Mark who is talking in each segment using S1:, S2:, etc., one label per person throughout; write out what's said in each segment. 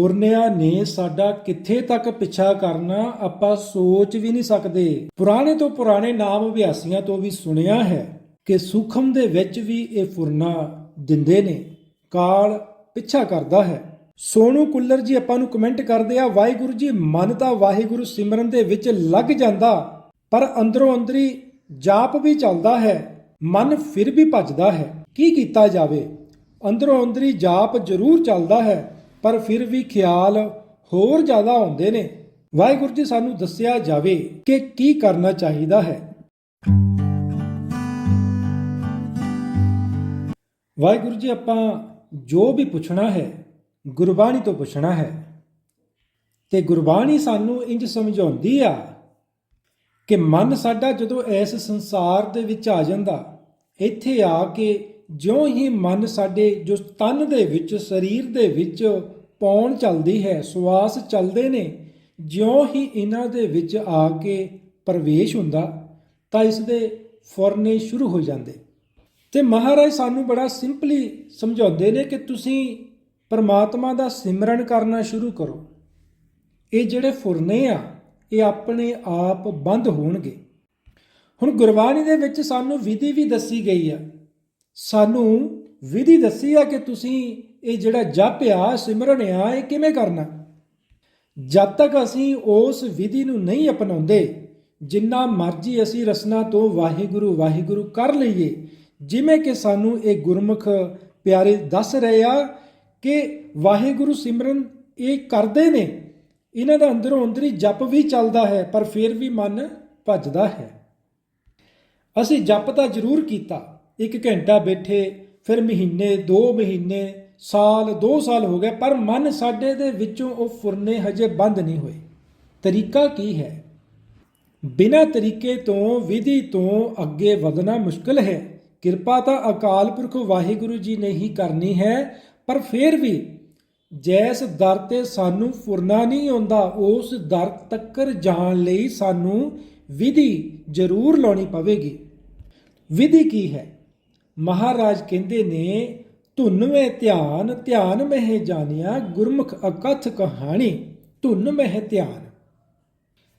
S1: ਫੁਰਨਿਆਂ ਨੇ ਸਾਡਾ ਕਿੱਥੇ ਤੱਕ ਪਿੱਛਾ ਕਰਨਾ ਆਪਾਂ ਸੋਚ ਵੀ ਨਹੀਂ ਸਕਦੇ। ਪੁਰਾਣੇ ਤੋਂ ਪੁਰਾਣੇ ਨਾਮ ਅਭਿਆਸੀਆਂ ਤੋਂ ਵੀ ਸੁਣਿਆ ਹੈ ਕਿ ਸੂਖਮ ਦੇ ਵਿੱਚ ਵੀ ਇਹ ਫੁਰਨਾ ਦਿੰਦੇ ਨੇ। ਕਾਲ ਪਿੱਛਾ ਕਰਦਾ ਹੈ। ਸੋਨੂ ਕੁੱਲਰ ਜੀ, ਆਪਾਂ ਨੂੰ ਕਮੈਂਟ ਕਰਦੇ ਆ, ਵਾਹਿਗੁਰੂ ਜੀ, ਮਨ ਤਾਂ ਵਾਹਿਗੁਰੂ ਸਿਮਰਨ ਦੇ ਵਿੱਚ ਲੱਗ ਜਾਂਦਾ, ਪਰ ਅੰਦਰੋਂ ਅੰਦਰੀ ਜਾਪ ਵੀ ਚੱਲਦਾ ਹੈ, ਮਨ ਫਿਰ ਵੀ ਭੱਜਦਾ ਹੈ। ਕੀ ਕੀਤਾ ਜਾਵੇ? ਅੰਦਰੋਂ ਅੰਦਰੀ ਜਾਪ ਜ਼ਰੂਰ ਚੱਲਦਾ ਹੈ। ਪਰ ਫਿਰ ਵੀ ਖਿਆਲ ਹੋਰ ਜ਼ਿਆਦਾ ਆਉਂਦੇ ਨੇ। ਵਾਹਿਗੁਰੂ ਜੀ ਸਾਨੂੰ ਦੱਸਿਆ ਜਾਵੇ ਕਿ ਕੀ ਕਰਨਾ ਚਾਹੀਦਾ ਹੈ। ਵਾਹਿਗੁਰੂ ਜੀ, ਆਪਾਂ ਜੋ ਵੀ ਪੁੱਛਣਾ ਹੈ, ਗੁਰਬਾਣੀ ਤੋਂ ਪੁੱਛਣਾ ਹੈ। ਤੇ ਗੁਰਬਾਣੀ ਸਾਨੂੰ ਇੰਜ ਸਮਝਾਉਂਦੀ ਆ ਕਿ ਮਨ ਸਾਡਾ ਜਦੋਂ ਇਸ ਸੰਸਾਰ ਦੇ ਵਿੱਚ ਆ ਜਾਂਦਾ, ਇੱਥੇ ਆ ਕੇ ਜਿਉਂ ਹੀ ਮਨ ਸਾਡੇ, ਜੋ ਤਨ ਦੇ ਵਿੱਚ, ਸਰੀਰ ਦੇ ਵਿੱਚ ਪੌਣ ਚੱਲਦੀ ਹੈ ਸਵਾਸ ਚੱਲਦੇ ਨੇ, ਜਿਉਂ ਹੀ ਇਹਨਾਂ ਦੇ ਵਿੱਚ ਆ ਕੇ ਪ੍ਰਵੇਸ਼ ਹੁੰਦਾ, ਤਾਂ ਇਸ ਦੇ ਫੁਰਨੇ ਸ਼ੁਰੂ ਹੋ ਜਾਂਦੇ। ਤੇ ਮਹਾਰਾਜ ਸਾਨੂੰ ਬੜਾ ਸਿੰਪਲੀ ਸਮਝਾਉਂਦੇ ਨੇ ਕਿ ਤੁਸੀਂ ਪਰਮਾਤਮਾ ਦਾ ਸਿਮਰਨ ਕਰਨਾ ਸ਼ੁਰੂ ਕਰੋ। ਇਹ ਜਿਹੜੇ ਫੁਰਨੇ ਆ, ਇਹ ਆਪਣੇ ਆਪ ਬੰਦ ਹੋਣਗੇ। ਹੁਣ ਗੁਰਬਾਣੀ ਦੇ ਵਿੱਚ ਸਾਨੂੰ ਵਿਧੀ ਵੀ ਦੱਸੀ ਗਈ ਆ ਸਾਨੂੰ ਵਿਧੀ ਦੱਸੀ ਆ ਕਿ ਤੁਸੀਂ ਇਹ ਜਿਹੜਾ ਜਪ ਆ, ਸਿਮਰਨ ਆ, ਇਹ ਕਿਵੇਂ ਕਰਨਾ? ਜਦ ਤੱਕ ਅਸੀਂ ਉਸ ਵਿਧੀ ਨੂੰ ਨਹੀਂ ਅਪਣਾਉਂਦੇ, ਜਿੰਨਾ ਮਰਜ਼ੀ ਅਸੀਂ ਰਸਨਾ ਤੋਂ ਵਾਹਿਗੁਰੂ ਵਾਹਿਗੁਰੂ ਕਰ ਲਈਏ, ਜਿਵੇਂ ਕਿ ਸਾਨੂੰ ਇਹ ਗੁਰਮੁਖ ਪਿਆਰੇ ਦੱਸ ਰਹੇ ਆ ਕਿ ਵਾਹਿਗੁਰੂ ਸਿਮਰਨ ਇਹ ਕਰਦੇ ਨੇ। ਇਹਨਾਂ ਦਾ ਅੰਦਰੋਂ ਅੰਦਰੀ ਜਪ ਵੀ ਚੱਲਦਾ ਹੈ, ਪਰ ਫਿਰ ਵੀ ਮਨ ਭੱਜਦਾ ਹੈ। ਅਸੀਂ ਜਪ ਤਾਂ ਜ਼ਰੂਰ ਕੀਤਾ ਇੱਕ ਘੰਟਾ ਬੈਠੇ, ਫਿਰ ਮਹੀਨੇ 2 ਮਹੀਨੇ, ਸਾਲ 2 ਸਾਲ ਹੋ ਗਏ, ਪਰ ਮਨ ਸਾਡੇ ਦੇ ਵਿੱਚੋਂ ਉਹ ਫੁਰਨੇ ਹਜੇ ਬੰਦ ਨਹੀਂ ਹੋਏ। ਤਰੀਕਾ ਕੀ ਹੈ? ਬਿਨਾਂ ਤਰੀਕੇ ਤੋਂ, ਵਿਧੀ ਤੋਂ ਅੱਗੇ ਵਧਣਾ ਮੁਸ਼ਕਲ ਹੈ। ਕਿਰਪਾ ਤਾਂ ਅਕਾਲ ਪੁਰਖ ਵਾਹਿਗੁਰੂ ਜੀ ਨੇ ਹੀ ਕਰਨੀ ਹੈ, ਪਰ ਫਿਰ ਵੀ ਜੈਸ ਦਰ ਤੇ ਸਾਨੂੰ ਫੁਰਨਾ ਨਹੀਂ ਆਉਂਦਾ, ਉਸ ਦਰ ਤੱਕਰ ਜਾਣ ਲਈ ਸਾਨੂੰ ਵਿਧੀ ਜ਼ਰੂਰ ਲਾਉਣੀ ਪਵੇਗੀ। ਵਿਧੀ ਕੀ ਹੈ? ਮਹਾਰਾਜ ਕਹਿੰਦੇ ਨੇ ਧੁਨ ਧਿਆਨ ਧਿਆਨ ਮਹਿ ਜਾਣਿਆ, ਗੁਰਮੁਖ ਅਕਥ ਕਹਾਣੀ, ਧੁਨ ਮਹਿ ਧਿਆਨ।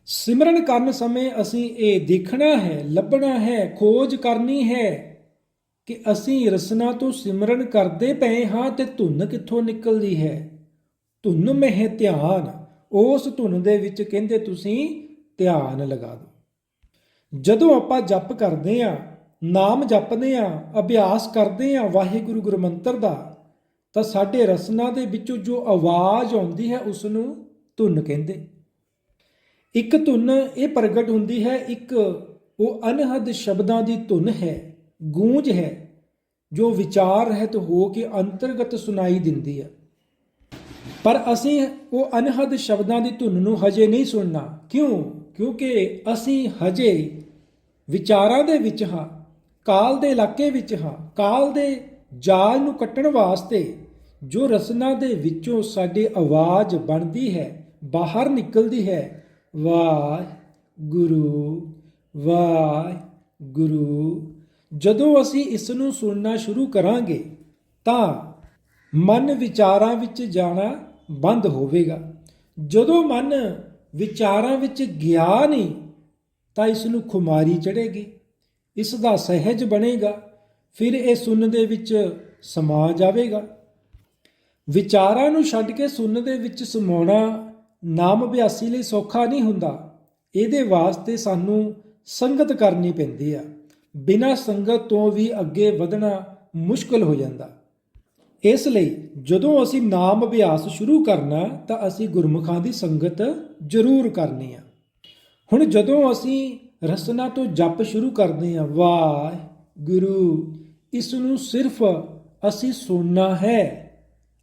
S1: ਸਿਮਰਨ ਕਰਨ ਸਮੇਂ ਅਸੀਂ ਇਹ ਦੇਖਣਾ ਹੈ, ਲੱਭਣਾ ਹੈ, ਖੋਜ ਕਰਨੀ ਹੈ ਕਿ ਅਸੀਂ ਰਸਨਾ ਤੋਂ ਸਿਮਰਨ ਕਰਦੇ ਪਏ ਹਾਂ ਤੇ ਧੁਨ ਕਿੱਥੋਂ ਨਿਕਲਦੀ ਹੈ? ਧੁਨ ਮਹਿ ਧਿਆਨ, ਉਸ ਧੁਨ ਦੇ ਵਿੱਚ ਕਹਿੰਦੇ ਤੁਸੀਂ ਧਿਆਨ ਲਗਾ ਦਿਓ। ਜਦੋਂ ਆਪਾਂ ਜਪ ਕਰਦੇ ਆ ਨਾਮ ਜਪਦੇ ਆ, ਅਭਿਆਸ ਕਰਦੇ ਆ ਵਾਹਿਗੁਰੂ ਗੁਰਮੰਤਰ ਦਾ, ਤਾਂ ਸਾਡੇ ਰਸਨਾ ਦੇ ਵਿੱਚੋਂ ਜੋ ਆਵਾਜ਼ ਆਉਂਦੀ ਹੈ ਉਸ ਨੂੰ ਧੁਨ ਕਹਿੰਦੇ। ਇੱਕ ਧੁਨ ਇਹ ਪ੍ਰਗਟ ਹੁੰਦੀ ਹੈ, ਇੱਕ ਉਹ ਅਨਹਦ ਸ਼ਬਦਾਂ ਦੀ ਧੁਨ ਹੈ, ਗੂੰਜ ਹੈ, ਜੋ ਵਿਚਾਰ ਰਹਿਤ ਹੋ ਕੇ ਅੰਤਰਗਤ ਸੁਣਾਈ ਦਿੰਦੀ ਹੈ। ਪਰ ਅਸੀਂ ਉਹ ਅਨਹਦ ਸ਼ਬਦਾਂ ਦੀ ਧੁਨ ਨੂੰ ਹਜੇ ਨਹੀਂ ਸੁਣਨਾ। ਕਿਉਂ? ਕਿਉਂਕਿ ਅਸੀਂ ਹਜੇ ਵਿਚਾਰਾਂ ਦੇ ਵਿੱਚ ਹਾਂ। ਕਾਲ ਦੇ ਇਲਾਕੇ ਵਿੱਚ ਹਾਂ, ਕਾਲ ਦੇ ਜਾਲ ਨੂੰ ਕੱਟਣ ਵਾਸਤੇ ਜੋ ਰਸਨਾ ਦੇ ਵਿੱਚੋਂ ਸਾਡੀ ਆਵਾਜ਼ ਬਣਦੀ ਹੈ, ਬਾਹਰ ਨਿਕਲਦੀ ਹੈ ਵਾਹ ਗੁਰੂ ਵਾਹ ਗੁਰੂ ਜਦੋਂ ਅਸੀਂ ਇਸ ਨੂੰ ਸੁਣਨਾ ਸ਼ੁਰੂ ਕਰਾਂਗੇ, ਤਾਂ ਮਨ ਵਿਚਾਰਾਂ ਵਿੱਚ ਜਾਣਾ ਬੰਦ ਹੋਵੇਗਾ। ਜਦੋਂ ਮਨ ਵਿਚਾਰਾਂ ਵਿੱਚ ਗਿਆ ਨਹੀਂ, ਤਾਂ ਇਸ ਨੂੰ ਖੁਮਾਰੀ ਚੜੇਗੀ ਇਸ ਦਾ ਸਹਿਜ ਬਣੇਗਾ, ਫਿਰ ਇਹ ਸੁਣਨ ਦੇ ਵਿੱਚ ਸਮਾ ਜਾਵੇਗਾ। ਵਿਚਾਰਾਂ ਨੂੰ ਛੱਡ ਕੇ ਸੁਣਨ ਦੇ ਵਿੱਚ ਸਮਾਉਣਾ ਨਾਮ ਅਭਿਆਸੀ ਲਈ ਸੌਖਾ ਨਹੀਂ ਹੁੰਦਾ। ਇਹਦੇ ਵਾਸਤੇ ਸਾਨੂੰ ਸੰਗਤ ਕਰਨੀ ਪੈਂਦੀ ਆ। ਬਿਨਾਂ ਸੰਗਤ ਤੋਂ ਵੀ ਅੱਗੇ ਵਧਣਾ ਮੁਸ਼ਕਲ ਹੋ ਜਾਂਦਾ। ਇਸ ਲਈ ਜਦੋਂ ਅਸੀਂ ਨਾਮ ਅਭਿਆਸ ਸ਼ੁਰੂ ਕਰਨਾ, ਤਾਂ ਅਸੀਂ ਗੁਰਮੁਖਾਂ ਦੀ ਸੰਗਤ ਜ਼ਰੂਰ ਕਰਨੀ ਆ। ਹੁਣ ਜਦੋਂ ਅਸੀਂ ਰਸਨਾ ਤੋਂ ਜਪ ਸ਼ੁਰੂ ਕਰਦੇ ਹਾਂ। ਵਾਹ ਗੁਰੂ ਇਸ ਨੂੰ ਸਿਰਫ ਅਸੀਂ ਸੁਣਨਾ ਹੈ।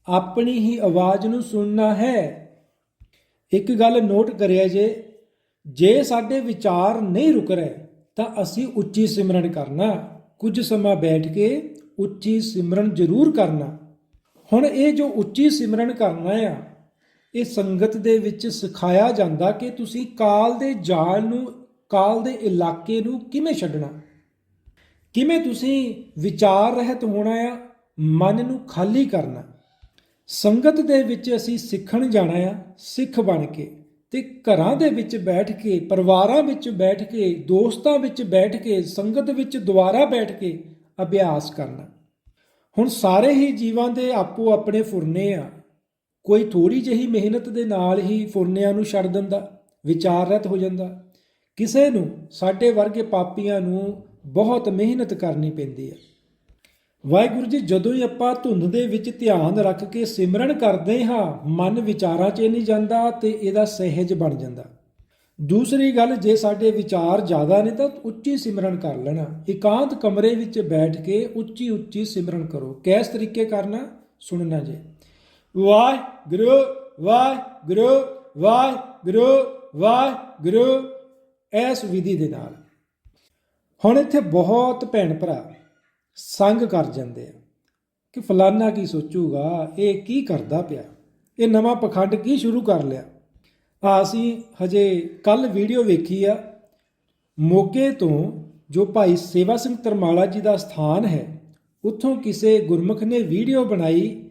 S1: ਆਪਣੀ ਹੀ ਆਵਾਜ਼ ਨੂੰ ਸੁਣਨਾ ਹੈ। ਇੱਕ ਗੱਲ ਨੋਟ ਕਰਿਆ ਜੇ ਜੇ ਸਾਡੇ ਵਿਚਾਰ ਨਹੀਂ ਰੁਕ ਰਹੇ, ਤਾਂ ਅਸੀਂ ਉੱਚੀ ਸਿਮਰਨ ਕਰਨਾ। ਕੁਝ ਸਮਾਂ ਬੈਠ ਕੇ ਉੱਚੀ ਸਿਮਰਨ ਜ਼ਰੂਰ ਕਰਨਾ। ਹੁਣ ਇਹ ਜੋ ਉੱਚੀ ਸਿਮਰਨ ਕਰਨਾ ਆ, ਇਹ ਸੰਗਤ ਦੇ ਵਿੱਚ ਸਿਖਾਇਆ ਜਾਂਦਾ ਕਿ ਤੁਸੀਂ ਕਾਲ ਦੇ ਜਾਲ ਨੂੰ ਕਾਲ ਦੇ ਇਲਾਕੇ ਨੂੰ ਕਿਵੇਂ ਛੱਡਣਾ? ਕਿਵੇਂ ਤੁਸੀਂ ਵਿਚਾਰ ਰਹਿਤ ਹੋਣਾ ਆ, ਮਨ ਨੂੰ ਖਾਲੀ ਕਰਨਾ? ਸੰਗਤ ਦੇ ਵਿੱਚ ਅਸੀਂ ਸਿੱਖਣ ਜਾਣਾ ਆ, ਸਿੱਖ ਬਣ ਕੇ ਤੇ ਘਰਾਂ ਦੇ ਵਿੱਚ ਬੈਠ ਕੇ, ਪਰਿਵਾਰਾਂ ਵਿੱਚ ਬੈਠ ਕੇ, ਦੋਸਤਾਂ ਵਿੱਚ ਬੈਠ ਕੇ, ਸੰਗਤ ਵਿੱਚ ਦੁਆਰਾ ਬੈਠ ਕੇ ਅਭਿਆਸ ਕਰਨਾ। ਹੁਣ ਸਾਰੇ ਹੀ ਜੀਵਾਂ ਦੇ ਆਪੋ ਆਪਣੇ ਫੁਰਨੇ ਆ। ਕੋਈ ਥੋੜੀ ਜਿਹੀ ਮਿਹਨਤ ਦੇ ਨਾਲ ਹੀ ਫੁਰਨਿਆਂ ਨੂੰ ਛੱਡ ਦਿੰਦਾ ਵਿਚਾਰ ਰਹਿਤ ਹੋ ਜਾਂਦਾ। ਕਿਸੇ ਨੂੰ ਸਾਡੇ ਵਰਗੇ ਪਾਪੀਆਂ ਨੂੰ ਬਹੁਤ ਮਿਹਨਤ ਕਰਨੀ ਪੈਂਦੀ ਹੈ। ਵਾਹਿਗੁਰੂ ਜੀ, ਜਦੋਂ ਹੀ ਆਪਾਂ ਧੁੰਦ ਦੇ ਵਿੱਚ ਧਿਆਨ ਰੱਖ ਕੇ ਸਿਮਰਨ ਕਰਦੇ ਹਾਂ, ਮਨ ਵਿਚਾਰਾਂ 'ਚ ਨਹੀਂ ਜਾਂਦਾ ਤੇ ਇਹਦਾ ਸਹਿਜ ਬਣ ਜਾਂਦਾ। ਦੂਸਰੀ ਗੱਲ, ਜੇ ਸਾਡੇ ਵਿਚਾਰ ਜ਼ਿਆਦਾ ਨੇ ਤਾਂ ਉੱਚੀ ਸਿਮਰਨ ਕਰ ਲੈਣਾ। ਇਕਾਂਤ ਕਮਰੇ ਵਿੱਚ ਬੈਠ ਕੇ ਉੱਚੀ ਉੱਚੀ ਸਿਮਰਨ ਕਰੋ। ਕਿਸ ਤਰੀਕੇ ਕਰਨਾ, ਸੁਣਨਾ ਜੇ। ਵਾਹਿਗੁਰੂ ਵਾਹਿਗੁਰੂ ਵਾਹਿਗੁਰੂ ਵਾਹਿਗੁਰੂ ਇਸ ਵਿਧੀ ਦੇ ਨਾਲ। ਹੁਣ ਇੱਥੇ ਬਹੁਤ ਭੈਣ ਭਰਾ ਸੰਗ ਕਰ ਜਾਂਦੇ ਆ ਕਿ ਫਲਾਨਾ ਕੀ ਸੋਚੂਗਾ, ਇਹ ਕੀ ਕਰਦਾ ਪਿਆ, ਇਹ ਨਵਾਂ ਪਖੰਡ ਕੀ ਸ਼ੁਰੂ ਕਰ ਲਿਆ। ਆ ਅਸੀਂ ਹਜੇ ਕੱਲ ਵੀਡੀਓ ਵੇਖੀ ਆ, ਮੋਗੇ ਤੋਂ ਜੋ ਭਾਈ ਸੇਵਾ ਸਿੰਘ ਤਰਮਾਲਾ ਜੀ ਦਾ ਸਥਾਨ ਹੈ, ਉੱਥੋਂ ਕਿਸੇ ਗੁਰਮੁਖ ਨੇ ਵੀਡੀਓ ਬਣਾਈ,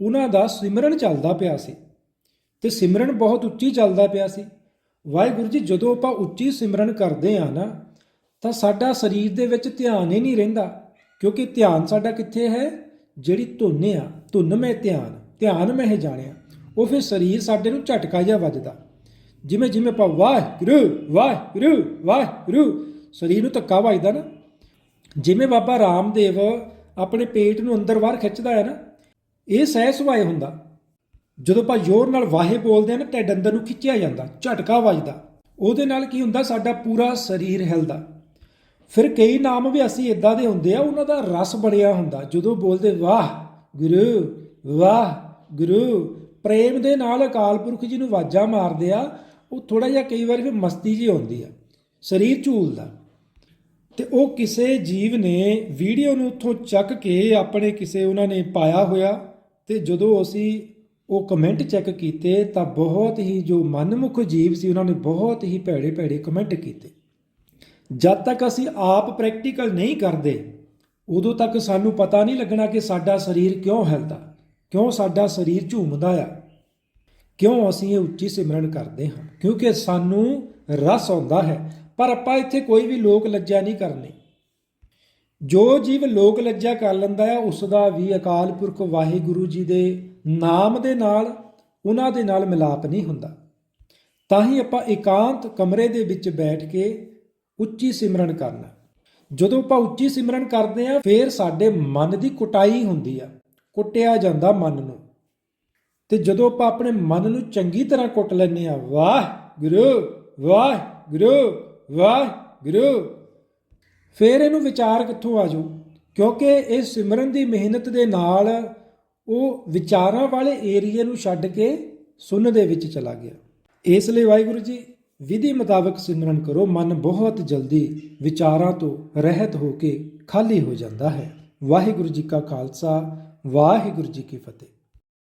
S1: ਉਹਨਾਂ ਦਾ ਸਿਮਰਨ ਚੱਲਦਾ ਪਿਆ ਸੀ। ਤੇ ਸਿਮਰਨ ਬਹੁਤ ਉੱਚੀ ਚੱਲਦਾ ਪਿਆ ਸੀ। ਵਾਹਿਗੁਰੂ ਜੀ, ਜਦੋਂ ਆਪਾਂ ਉੱਚੀ ਸਿਮਰਨ ਕਰਦੇ ਆ ਨਾ, ਤਾਂ ਸਾਡਾ ਸਰੀਰ ਦੇ ਵਿੱਚ ਧਿਆਨ ਹੀ ਨਹੀਂ ਰਹਿੰਦਾ, ਕਿਉਂਕਿ ਧਿਆਨ ਸਾਡਾ ਕਿੱਥੇ ਹੈ? ਜਿਹੜੀ ਧੁਨ ਆ ਧੁਨ ਮੈਂ ਧਿਆਨ ਧਿਆਨ ਮੈਂ ਇਹ ਜਾਣਿਆ, ਉਹ ਫਿਰ ਸਰੀਰ ਸਾਡੇ ਨੂੰ ਝਟਕਾ ਜਿਹਾ ਵੱਜਦਾ। ਜਿਵੇਂ ਜਿਵੇਂ ਆਪਾਂ ਵਾਹਿਗੁਰੂ ਵਾਹਿਗੁਰੂ ਵਾਹਿਗੁਰੂ, ਸਰੀਰ ਨੂੰ ਧੱਕਾ ਵੱਜਦਾ ਨਾ, ਜਿਵੇਂ ਬਾਬਾ ਰਾਮਦੇਵ ਆਪਣੇ ਪੇਟ ਨੂੰ ਅੰਦਰ ਬਾਹਰ ਖਿੱਚਦਾ ਹੈ ਨਾ, ਇਹ ਸਹਿ ਸੁਭਾਏ ਹੁੰਦਾ। ਜਦੋਂ ਆਪਾਂ ਜ਼ੋਰ ਨਾਲ ਵਾਹੇ ਬੋਲਦੇ ਆ ਨਾ, ਢਿੱਡ ਅੰਦਰ ਨੂੰ ਖਿੱਚਿਆ ਜਾਂਦਾ, ਝਟਕਾ ਵੱਜਦਾ। ਉਹਦੇ ਨਾਲ ਕੀ ਹੁੰਦਾ, ਸਾਡਾ ਪੂਰਾ ਸਰੀਰ ਹਿਲਦਾ। ਫਿਰ ਕਈ ਨਾਮ ਵੀ ਅਸੀਂ ਇਦਾਂ ਦੇ ਹੁੰਦੇ ਆ, ਉਹਨਾਂ ਦਾ ਰਸ ਬਣਿਆ ਹੁੰਦਾ। ਜਦੋਂ ਬੋਲਦੇ, ਵਾਹ ਗੁਰੂ ਵਾਹ ਗੁਰੂ, ਪ੍ਰੇਮ ਦੇ ਨਾਲ ਅਕਾਲ ਪੁਰਖ ਜੀ ਨੂੰ ਵਾਜਾਂ ਮਾਰਦੇ ਆ, ਉਹ ਥੋੜਾ ਜਿਹਾ ਕਈ ਵਾਰ ਫਿਰ ਮਸਤੀ ਜੀ ਹੁੰਦੀ ਆ, ਸਰੀਰ ਝੂਲਦਾ। ਤੇ ਉਹ ਕਿਸੇ ਜੀਵ ਨੇ ਵੀਡੀਓ ਨੂੰ ਉੱਥੋਂ ਚੱਕ ਕੇ ਆਪਣੇ ਕਿਸੇ ਉਹਨਾਂ ਨੇ ਪਾਇਆ ਹੋਇਆ, ਤੇ ਜਦੋਂ ਅਸੀਂ ਉਹ ਕਮੈਂਟ ਚੈੱਕ ਕੀਤੇ ਤਾਂ ਬਹੁਤ ਹੀ ਜੋ ਮਨਮੁਖ ਜੀਵ ਸੀ, ਉਹਨਾਂ ਨੇ ਬਹੁਤ ਹੀ ਭੈੜੇ ਭੈੜੇ ਕਮੈਂਟ ਕੀਤੇ। ਜਦ ਤੱਕ ਅਸੀਂ ਆਪ ਪ੍ਰੈਕਟੀਕਲ ਨਹੀਂ ਕਰਦੇ, ਉਦੋਂ ਤੱਕ ਸਾਨੂੰ ਪਤਾ ਨਹੀਂ ਲੱਗਣਾ ਕਿ ਸਾਡਾ ਸਰੀਰ ਕਿਉਂ ਹਿਲਦਾ ਕਿਉਂ ਸਾਡਾ ਸਰੀਰ ਝੂਮਦਾ ਆ, ਕਿਉਂ ਅਸੀਂ ਇਹ ਉੱਚੀ ਸਿਮਰਨ ਕਰਦੇ ਹਾਂ, ਕਿਉਂਕਿ ਸਾਨੂੰ ਰਸ ਆਉਂਦਾ ਹੈ, ਪਰ ਆਪਾਂ ਇੱਥੇ ਕੋਈ ਵੀ ਲੋਕ ਲੱਜਾ ਨਹੀਂ ਕਰਨੀ। ਜੋ ਜੀਵ ਲੋਕ ਲੱਜਾ ਕਰ ਲੈਂਦਾ ਹੈ ਉਸ ਦਾ ਵੀ ਅਕਾਲ ਪੁਰਖ ਵਾਹਿਗੁਰੂ ਜੀ ਦੇ ਨਾਮ ਦੇ ਨਾਲ, ਉਹਨਾਂ ਦੇ ਨਾਲ ਮਿਲਾਪ ਨਹੀਂ ਹੁੰਦਾ। ਤਾਂ ਹੀ ਆਪਾਂ ਇਕਾਂਤ ਕਮਰੇ ਦੇ ਵਿੱਚ ਬੈਠ ਕੇ ਉੱਚੀ ਸਿਮਰਨ ਕਰਨਾ। ਜਦੋਂ ਆਪਾਂ ਉੱਚੀ ਸਿਮਰਨ ਕਰਦੇ ਆ ਫਿਰ ਸਾਡੇ ਮਨ ਦੀ ਕੁਟਾਈ ਹੁੰਦੀ ਆ। ਕੁੱਟਿਆ ਜਾਂਦਾ ਮਨ ਨੂੰ। ਤੇ ਜਦੋਂ ਆਪਾਂ ਆਪਣੇ ਮਨ ਨੂੰ ਚੰਗੀ ਤਰ੍ਹਾਂ ਕੁੱਟ ਲੈਂਦੇ ਆ ਵਾਹ ਗੁਰੂ ਵਾਹ ਗੁਰੂ ਵਾਹ ਗੁਰੂ, ਫਿਰ ਇਹਨੂੰ ਵਿਚਾਰ ਕਿੱਥੋਂ ਆ ਜਾਊ? ਕਿਉਂਕਿ ਇਹ ਸਿਮਰਨ ਦੀ ਮਿਹਨਤ ਦੇ ਨਾਲ ਉਹ ਵਿਚਾਰਾਂ ਵਾਲੇ ਏਰੀਏ ਨੂੰ ਛੱਡ ਕੇ ਸੁੰਨ ਦੇ ਵਿੱਚ ਚਲਾ ਗਿਆ। ਇਸ ਲਈ ਵਾਹਿਗੁਰੂ ਜੀ, ਵਿਧੀ ਮੁਤਾਬਕ ਸਿਮਰਨ ਕਰੋ, ਮਨ ਬਹੁਤ ਜਲਦੀ ਵਿਚਾਰਾਂ ਤੋਂ ਰਹਿਤ ਹੋ ਕੇ ਖਾਲੀ ਹੋ ਜਾਂਦਾ ਹੈ। ਵਾਹਿਗੁਰੂ ਜੀ ਕਾ ਖਾਲਸਾ, ਵਾਹਿਗੁਰੂ ਜੀ ਕੀ ਫਤਿਹ।